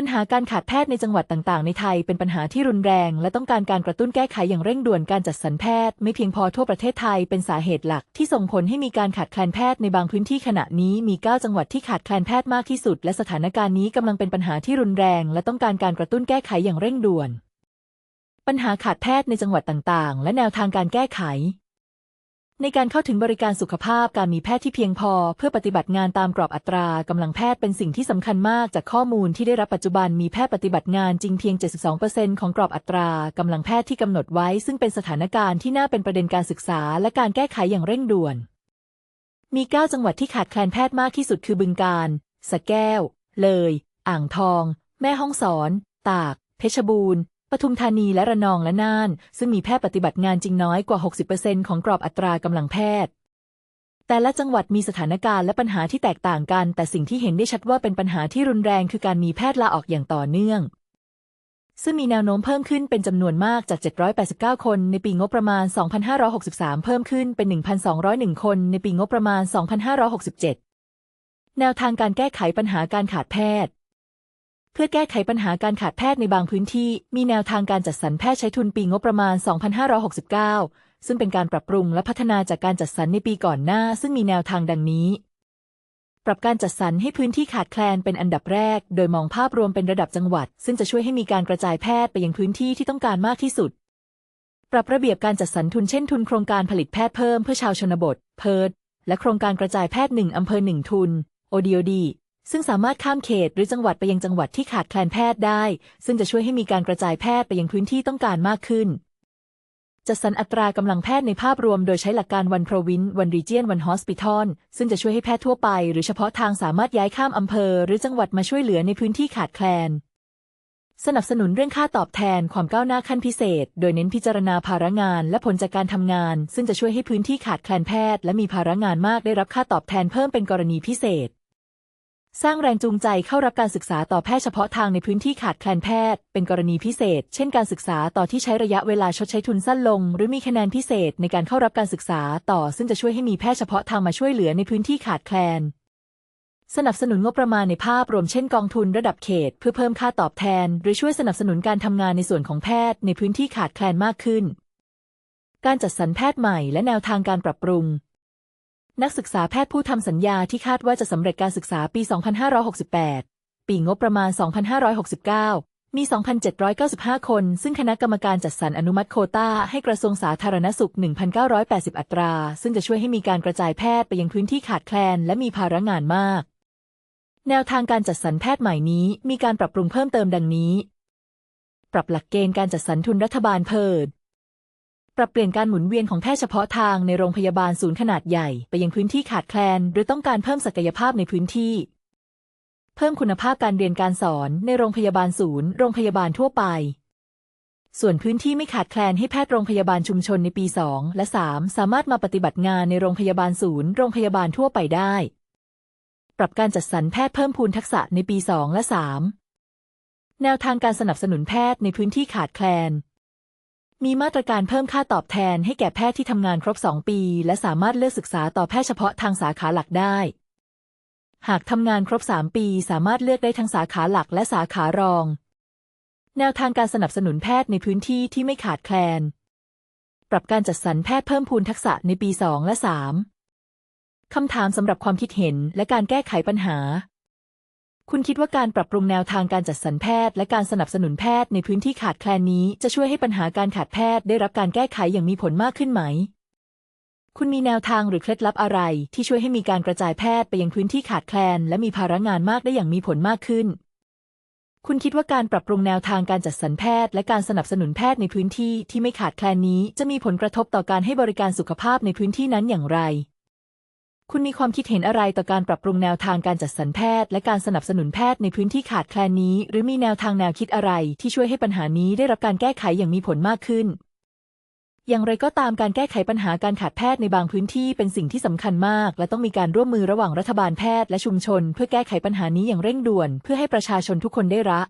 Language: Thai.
ปัญหาการขาดแพทย์ในจังหวัดต่างๆ ในไทยเป็นปัญหาที่รุนแรง และต้องการการกระตุ้นแก้ไขอย่างเร่งด่วนการจัดสรรแพทย์ ไม่เพียงพอทั่วประเทศไทยเป็นสาเหตุหลัก ที่ส่งผลให้มีการขาดแคลนแพทย์ในบางพื้นที่ขณะนี้มี 9 จังหวัดที่ขาดแคลนแพทย์มากที่สุด และสถานการณ์นี้กำลังเป็นปัญหาที่รุนแรง และต้องการการกระตุ้นแก้ไขอย่างเร่งด่วน ปัญหาขาดแพทย์ในจังหวัดต่างๆ และแนวทางการแก้ไข ในการเข้าถึงบริการสุขภาพการมีแพทย์ที่เพียงพอ เพื่อปฏิบัติงานตามกรอบอัตรากำลังแพทย์เป็นสิ่งที่สำคัญมากจากข้อมูลที่ได้รับปัจจุบันมีแพทย์ปฏิบัติงานจริงเพียง 72%ของกรอบอัตรากำลังแพทย์ที่กำหนดไว้ ซึ่งเป็นสถานการณ์ที่น่าเป็นประเด็นการศึกษา และการแก้ไขอย่างเร่งด่วน มี 9 จังหวัดที่ขาดแคลนแพทย์มากที่สุดคือบึงกาฬสะแก้ว เลย อ่างทอง แม่ฮ่องสอน ตาก เพชรบูรณ์ ปทุมธานีและระนองและน่าน ซึ่งมีแพทย์ปฏิบัติงานจริงน้อยกว่า 60%ของกรอบอัตรากำลังแพทย์ แต่ละจังหวัดมีสถานการณ์และปัญหาที่แตกต่างกัน แต่สิ่งที่เห็นได้ชัดว่าเป็นปัญหาที่รุนแรงคือการมีแพทย์ลาออกอย่างต่อเนื่อง ซึ่งมีแนวโน้มเพิ่มขึ้นเป็นจำนวนมากจาก 789 คน ในปีงบประมาณ 2563 เพิ่มขึ้นเป็น 1,201 คน ในปีงบประมาณ 2567 แนวทางการแก้ไขปัญหาการขาดแพทย์ พื่อแก้ไขปัญหาการขาดแพทย์ในบางพื้นที่ มีแนวทางการจัดสรรแพทย์ใช้ทุนปีงบประมาณ 2569 ซึ่งเป็นการปรับปรุงและพัฒนาจากการจัดสรรในปีก่อนหน้า ซึ่งมีแนวทางดังนี้ ปรับการจัดสรรให้พื้นที่ขาดแคลนเป็นอันดับแรก โดยมองภาพรวมเป็นระดับจังหวัด ซึ่งจะช่วยให้มีการกระจายแพทย์ไปยังพื้นที่ที่ต้องการมากที่สุด ปรับระเบียบการจัดสรรทุนเช่นทุนโครงการผลิตแพทย์เพิ่มเพื่อชาวชนบท เพิร์ดและโครงการกระจายแพทย์หนึ่งอำเภอหนึ่งทุน ODOD ซึ่งสามารถข้ามเขตหรือจังหวัดไปยังจังหวัดที่ขาดแคลนแพทย์ได้ ซึ่งจะช่วยให้มีการกระจายแพทย์ไปยังพื้นที่ต้องการมากขึ้นจัดสรรอัตรากำลังแพทย์ในภาพรวมโดยใช้หลักการ one province one region one hospital ซึ่งจะช่วยให้แพทย์ทั่วไป หรือเฉพาะทางสามารถย้ายข้ามอำเภอ หรือจังหวัดมาช่วยเหลือในพื้นที่ขาดแคลน สนับสนุนเรื่องค่าตอบแทนความก้าวหน้าขั้นพิเศษ โดยเน้นพิจารณาภาระงาน และผลจากการทำงาน ซึ่งจะช่วยให้พื้นที่ขาดแคลนแพทย์ และมีภาระงานมากได้รับค่าตอบแทนเพิ่มเป็นกรณีพิเศษ สร้างแรงจูงใจเข้ารับการศึกษาต่อแพทย์เฉพาะทางในพื้นที่ขาดแคลนแพทย์ เป็นกรณีพิเศษ เช่น การศึกษาต่อที่ใช้ระยะเวลาชดใช้ทุนสั้นลง หรือมีคะแนนพิเศษในการเข้ารับการศึกษาต่อ ซึ่งจะช่วยให้มีแพทย์เฉพาะทางมาช่วยเหลือในพื้นที่ขาดแคลน สนับสนุนงบประมาณในภาพรวมเช่นกองทุนระดับเขต เพื่อเพิ่มค่าตอบแทน หรือช่วยสนับสนุนการทำงานในส่วนของแพทย์ในพื้นที่ขาดแคลนมากขึ้น การจัดสรรแพทย์ใหม่และแนวทางการปรับปรุง นักศึกษาแพทย์ผู้ทำสัญญาที่คาดว่าจะสำเร็จการศึกษาปี 2568 ปีงบประมาณ 2569 มี 2,795 คน ซึ่งคณะกรรมการจัดสรรอนุมัติโคตาให้กระทรวงสาธารณสุข 1,980 อัตรา ซึ่งจะช่วยให้มีการกระจายแพทย์ไปยังพื้นที่ขาดแคลน และมีภาระงานมาก แนวทางการจัดสรรแพทย์ใหม่นี้ มีการปรับปรุงเพิ่มเติมดังนี้ ปรับหลักเกณฑ์การจัดสรรทุนรัฐบาลเพิด ปรับเปลี่ยนการหมุนเวียนของแพทย์เฉพาะทางในโรงพยาบาลศูนย์ขนาดใหญ่ ไปยังพื้นที่ขาดแคลน หรือต้องการเพิ่มศักยภาพในพื้นที่ เพิ่มคุณภาพการเรียนการสอนในโรงพยาบาลศูนย์ โรงพยาบาลทั่วไป ส่วนพื้นที่ไม่ขาดแคลนให้แพทย์โรงพยาบาลชุมชนในปี 2 และ 3 สามารถมาปฏิบัติงานในโรงพยาบาลศูนย์ โรงพยาบาลทั่วไปได้ ปรับการจัดสรรแพทย์เพิ่มพูนทักษะในปี 2 และ 3 แนวทางการสนับสนุนแพทย์ในพื้นที่ขาดแคลน มีมาตรการเพิ่มค่าตอบแทนให้แก่แพทย์ที่ทำงานครบ 2 ปี และสามารถเลือกศึกษาต่อแพทย์เฉพาะทางสาขาหลักได้ หากทำงานครบ 3 ปี สามารถเลือกได้ทั้งสาขาหลักและสาขารอง แนวทางการสนับสนุนแพทย์ในพื้นที่ที่ไม่ขาดแคลน ปรับการจัดสรรแพทย์เพิ่มพูนทักษะในปี 2 และ 3คำถามสำหรับความคิดเห็นและการแก้ไขปัญหา คุณคิดว่าการปรับปรุงแนวทางการจัดสรรแพทย์ และการสนับสนุนแพทย์ในพื้นที่ขาดแคลนนี้จะช่วยให้ปัญหาการขาดแพทย์ได้รับการแก้ไขอย่างมีผลมากขึ้นไหม คุณมีแนวทางหรือเคล็ดลับอะไร ที่ช่วยให้มีการกระจายแพทย์ไปยังพื้นที่ขาดแคลน และมีภาระงานมากได้อย่างมีผลมากขึ้น คุณคิดว่าการปรับปรุงแนวทางการจัดสรรแพทย์ และการสนับสนุนแพทย์ในพื้นที่ที่ไม่ขาดแคลนนี้ จะมีผลกระทบต่อการให้บริการสุขภาพในพื้นที่นั้นอย่างไร คุณมีความคิดเห็นอะไรต่อการปรับปรุงแนวทางการจัดสรรแพทย์ และการสนับสนุนแพทย์ในพื้นที่ขาดแคลนนี้ หรือมีแนวทางแนวคิดอะไรที่ช่วยให้ปัญหานี้ได้รับการแก้ไขอย่างมีผลมากขึ้น อย่างไรก็ตามการแก้ไขปัญหาการขาดแพทย์ในบางพื้นที่เป็นสิ่งที่สำคัญมาก และต้องมีการร่วมมือระหว่างรัฐบาลแพทย์และชุมชน เพื่อแก้ไขปัญหานี้อย่างเร่งด่วน เพื่อให้ประชาชนทุกคนได้รับ